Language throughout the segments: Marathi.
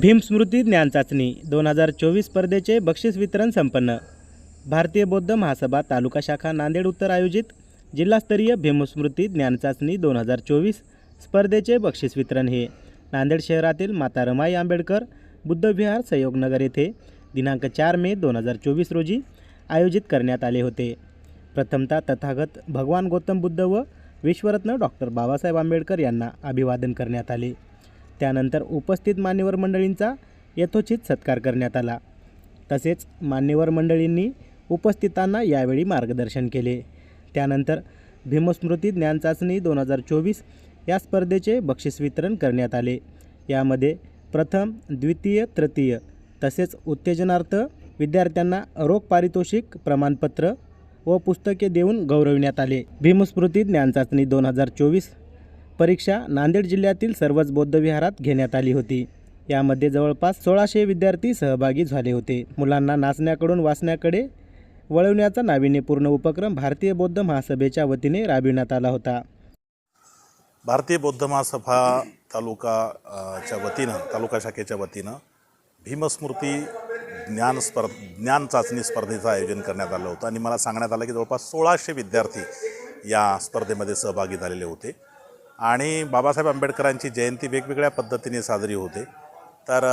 भीमस्मृती ज्ञानचाचणी दोन हजार चोवीस स्पर्धेचे बक्षीस वितरण संपन्न. भारतीय बौद्ध महासभा तालुका शाखा नांदेड उत्तर आयोजित जिल्हास्तरीय भीमस्मृती ज्ञानचाचणी दोन हजार चोवीस स्पर्धेचे बक्षीस वितरण हे. नांदेड शहरातील माता रमाई आंबेडकर बुद्धविहार सहयोगनगर येथे दिनांक चार मे दोन हजार चोवीस रोजी आयोजित करण्यात आले होते. प्रथमतः तथागत भगवान गौतम बुद्ध व विश्वरत्न डॉक्टर बाबासाहेब आंबेडकर यांना अभिवादन करण्यात आले. त्यानंतर उपस्थित मान्यवर मंडळींचा यथोचित सत्कार करण्यात आला. तसेच मान्यवर मंडळींनी उपस्थितांना यावेळी मार्गदर्शन केले. त्यानंतर भीमस्मृती ज्ञानचाचणी दोन हजार चोवीस या स्पर्धेचे बक्षीस वितरण करण्यात आले. यामध्ये प्रथम द्वितीय तृतीय तसेच उत्तेजनार्थ विद्यार्थ्यांना रोख पारितोषिक प्रमाणपत्र व पुस्तके देऊन गौरविण्यात आले. भीमस्मृती ज्ञानचाचणी दोन हजार चोवीस परीक्षा नांदेड जिल्ह्यातील सर्वच बौद्धविहारात घेण्यात आली होती. यामध्ये जवळपास सोळाशे विद्यार्थी सहभागी झाले होते. मुलांना नाचण्याकडून वाचण्याकडे वळवण्याचा नाविन्यपूर्ण उपक्रम भारतीय बौद्ध महासभेच्या वतीने राबविण्यात आला होता. भारतीय बौद्ध महासभा तालुका च्या वतीनं तालुका शाखेच्या वतीनं भीमस्मृती ज्ञान स्पर्ध ज्ञान चाचणी स्पर्धेचं आयोजन करण्यात आलं होतं. आणि मला सांगण्यात आलं की जवळपास सोळाशे विद्यार्थी या स्पर्धेमध्ये सहभागी झालेले होते. आणि बाबासाहेब आंबेडकरांची जयंती वेगवेगळ्या पद्धतीने साजरी होते. तर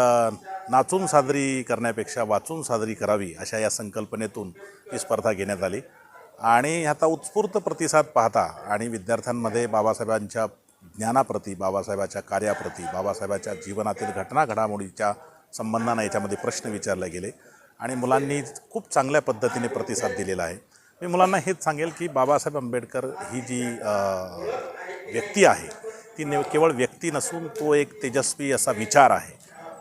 नाचून साजरी करण्यापेक्षा वाचून साजरी करावी अशा या संकल्पनेतून ही स्पर्धा घेण्यात आली. आणि ह्याचा उत्स्फूर्त प्रतिसाद पाहता आणि विद्यार्थ्यांमध्ये बाबासाहेबांच्या ज्ञानाप्रती बाबासाहेबाच्या कार्याप्रती बाबासाहेबाच्या जीवनातील घटना घडामोडीच्या संबंधांना याच्यामध्ये प्रश्न विचारले गेले. आणि मुलांनी खूप चांगल्या पद्धतीने प्रतिसाद दिलेला आहे. मी मुलांना हेच सांगेल की बाबासाहेब आंबेडकर ही जी व्यक्ती आहे. ती ने केवळ व्यक्ती नसून तो एक तेजस्वी असा विचार आहे.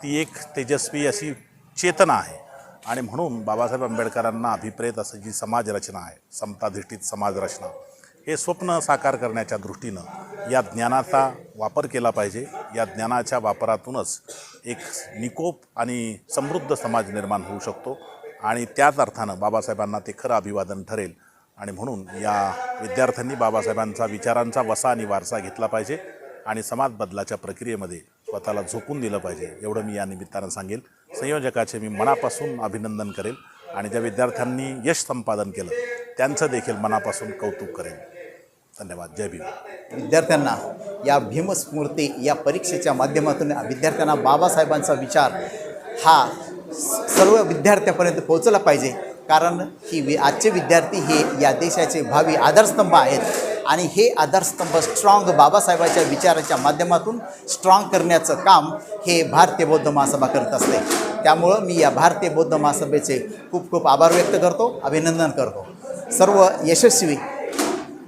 ती एक तेजस्वी अशी चेतना आहे. आणि म्हणून बाबासाहेब आंबेडकरांना अभिप्रेत असं जी समाजरचना आहे समताधिष्ठित समाजरचना हे स्वप्न साकार करण्याच्या दृष्टीनं या ज्ञानाचा वापर केला पाहिजे. या ज्ञानाच्या वापरातूनच एक निकोप आणि समृद्ध समाज निर्माण होऊ शकतो. आणि त्याच अर्थानं बाबासाहेबांना ते खरं अभिवादन ठरेल. आणि म्हणून या विद्यार्थ्यांनी बाबासाहेबांचा विचारांचा वसा आणि वारसा घेतला पाहिजे आणि समाज बदलाच्या प्रक्रियेमध्ये स्वतःला झोकून दिलं पाहिजे. एवढं मी या निमित्तानं सांगेल. संयोजकाचे मी मनापासून अभिनंदन करेल आणि ज्या विद्यार्थ्यांनी यश संपादन केलं त्यांचं देखील मनापासून कौतुक करेल. धन्यवाद. जय भीम. विद्यार्थ्यांना या भीमस्मूर्ती या परीक्षेच्या माध्यमातून विद्यार्थ्यांना बाबासाहेबांचा विचार हा सर्व विद्यार्थ्यापर्यंत पोहोचला पाहिजे. कारण ही वि आजचे विद्यार्थी हे या देशाचे भावी आधारस्तंभ आहेत. आणि हे आधारस्तंभ स्ट्रॉंग बाबासाहेबाच्या विचाराच्या माध्यमातून स्ट्रॉंग करण्याचं काम हे भारतीय बौद्ध महासभा करत असते. त्यामुळं मी या भारतीय बौद्ध महासभेचे खूप खूप आभार व्यक्त करतो अभिनंदन करतो. सर्व यशस्वी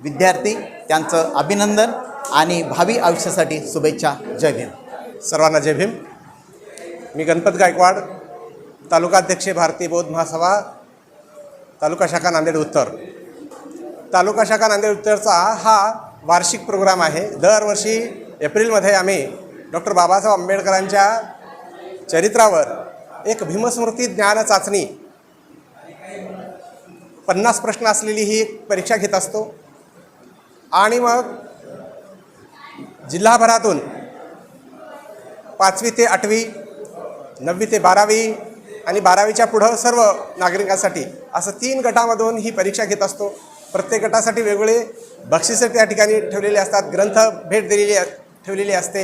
विद्यार्थी त्यांचं अभिनंदन आणि भावी आयुष्यासाठी शुभेच्छा जय भीम. सर्वांना जय भीम. मी गणपत गायकवाड तालुकाध्यक्ष भारतीय बौद्ध महासभा तालुका शाखा नांदेड उत्तर. तालुका शाखा नांदेड उत्तरचा हा वार्षिक प्रोग्राम आहे. दरवर्षी एप्रिलमध्ये आम्ही डॉक्टर बाबासाहेब आंबेडकरांच्या चरित्रावर एक भीमस्मृती ज्ञान चाचणी पन्नास प्रश्न असलेली ही एक परीक्षा घेत असतो. आणि मग जिल्हाभरातून पाचवी ते आठवी नववी ते बारावी आणि बारावीच्या पुढं सर्व नागरिकांसाठी असं तीन गटामधून ही परीक्षा घेत असतो. प्रत्येक गटासाठी वेगवेगळे बक्षिसं त्या ठिकाणी ठेवलेले असतात ग्रंथ भेट दिलेली ठेवलेली असते.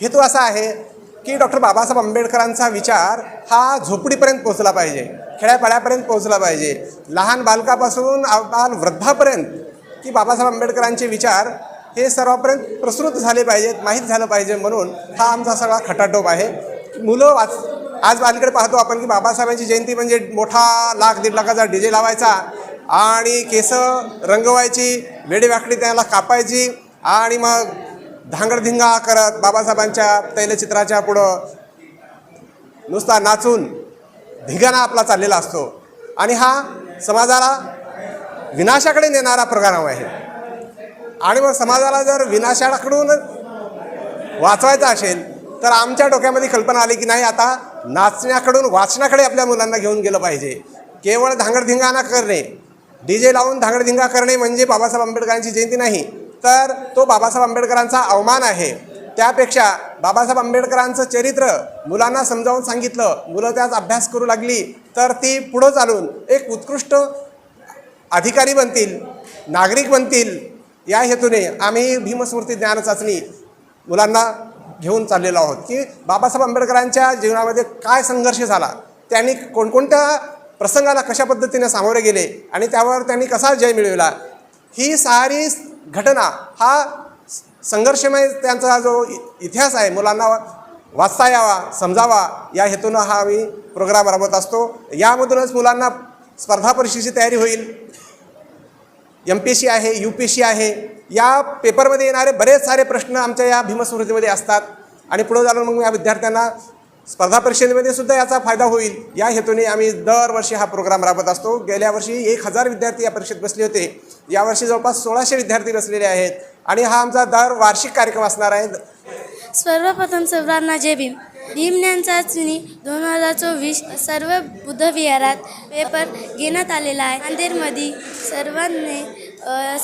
हेतू असा आहे की डॉक्टर बाबासाहेब आंबेडकरांचा विचार हा झोपडीपर्यंत पोहोचला पाहिजे खेड्यापाड्यापर्यंत पोहोचला पाहिजे. लहान बालकापासून बाल वृद्धापर्यंत की बाबासाहेब आंबेडकरांचे विचार हे सर्वापर्यंत प्रसृत झाले पाहिजेत माहीत झालं पाहिजे म्हणून हा आमचा सगळा खटाटोप आहे. मुलं वाच आज अलीकडे पाहतो आपण की बाबासाहेबांची जयंती म्हणजे मोठा लाख दीड लाखाचा डी जे लावायचा आणि केस रंगवायची वेडीवाकडी त्याला कापायची आणि मग धांगडधिंगा करत बाबासाहेबांच्या तैलचित्राच्या पुढं नुसता नाचून धिगाणा आपला चाललेला असतो. आणि हा समाजाला विनाशाकडे नेणारा प्रोग्राम आहे. आणि मग समाजाला जर विनाशाकडून वाचवायचा असेल तर आमच्या डोक्यामध्ये कल्पना आली की नाही आता नाचण्याकडून वाचण्याकडे आपल्या मुलांना घेऊन गेलं पाहिजे. केवळ धांगडधिंगाणा करणे. डी जे लावून धांगडधिंगा करणे म्हणजे बाबासाहेब आंबेडकरांची जयंती नाही. तर तो बाबासाहेब आंबेडकरांचा अवमान आहे. त्यापेक्षा बाबासाहेब आंबेडकरांचं चरित्र मुलांना समजावून सांगितलं. मुलं त्यात अभ्यास करू लागली. तर ती पुढं चालून एक उत्कृष्ट अधिकारी बनतील नागरिक बनतील. या हेतूने आम्ही भीमस्मृती ज्ञान चाचणी मुलांना घेऊन चाललेलो आहोत की बाबासाहेब आंबेडकरांच्या जीवनामध्ये काय संघर्ष झाला? त्यांनी कोणकोणत्या प्रसंगाला कशा पद्धतीने सामोरे गेले आणि त्यावर त्यांनी कसा जय मिळविला? ही सारी घटना हा संघर्षमय त्यांचा जो इ- इतिहास आहे मुलांना वाचता यावा समजावा या हेतूनं हा आम्ही प्रोग्राम राबवत असतो. यामधूनच मुलांना स्पर्धा परीक्षेची तयारी होईल. एम पी एस सी आहे यू पी एस सी आहे या पेपरमध्ये येणारे बरेच सारे प्रश्न आमच्या या भीमस्मृतीमध्ये असतात. आणि पुढे जाऊन मग या विद्यार्थ्यांना स्पर्धा परीक्षेमध्ये सुद्धा याचा फायदा होईल. या हेतूने आम्ही दरवर्षी हा प्रोग्राम राबवत असतो. गेल्या वर्षी एक हजार विद्यार्थी या परीक्षेत बसले होते. यावर्षी जवळपास सोळाशे विद्यार्थी बसलेले आहेत. आणि हा आमचा दर वार्षिक कार्यक्रम असणार आहे. सर्वप्रथम सर्वांना जय भीम. भीम चाचणी दोन हजार चोवीस सर्व बुद्धविहारात पेपर घेण्यात आलेला आहे. नांदेडमध्ये सर्वांनी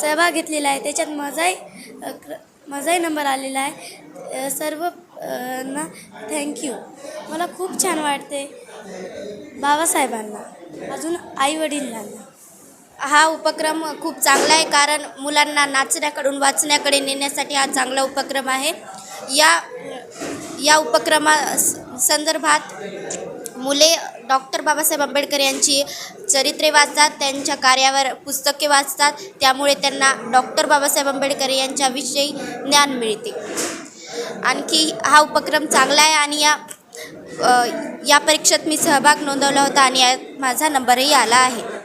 सहभाग घेतलेला आहे. त्याच्यात मजाही मजाही क्र- माझाही नंबर आलेला आहे. सर्व ना थँक्यू मला खूप छान वाटते बाबासाहेबांना अजून आईवडिलांना. हा उपक्रम खूप चांगला आहे कारण मुलांना नाचण्याकडून वाचण्याकडे नेण्यासाठी हा चांगला उपक्रम आहे. या या उपक्रमा स- संदर्भात मुले डॉक्टर बाबासाहेब आंबेडकर यांची चरित्रे वाचतात त्यांच्या कार्यावर पुस्तके वाचतात त्यामुळे त्यांना डॉक्टर बाबासाहेब आंबेडकर यांच्याविषयी ज्ञान मिळते. आणखी हा उपक्रम चांगला आहे आणि या या परीक्षेत मी सहभाग नोंदवला होता आणि यात माझा नंबरही आला आहे.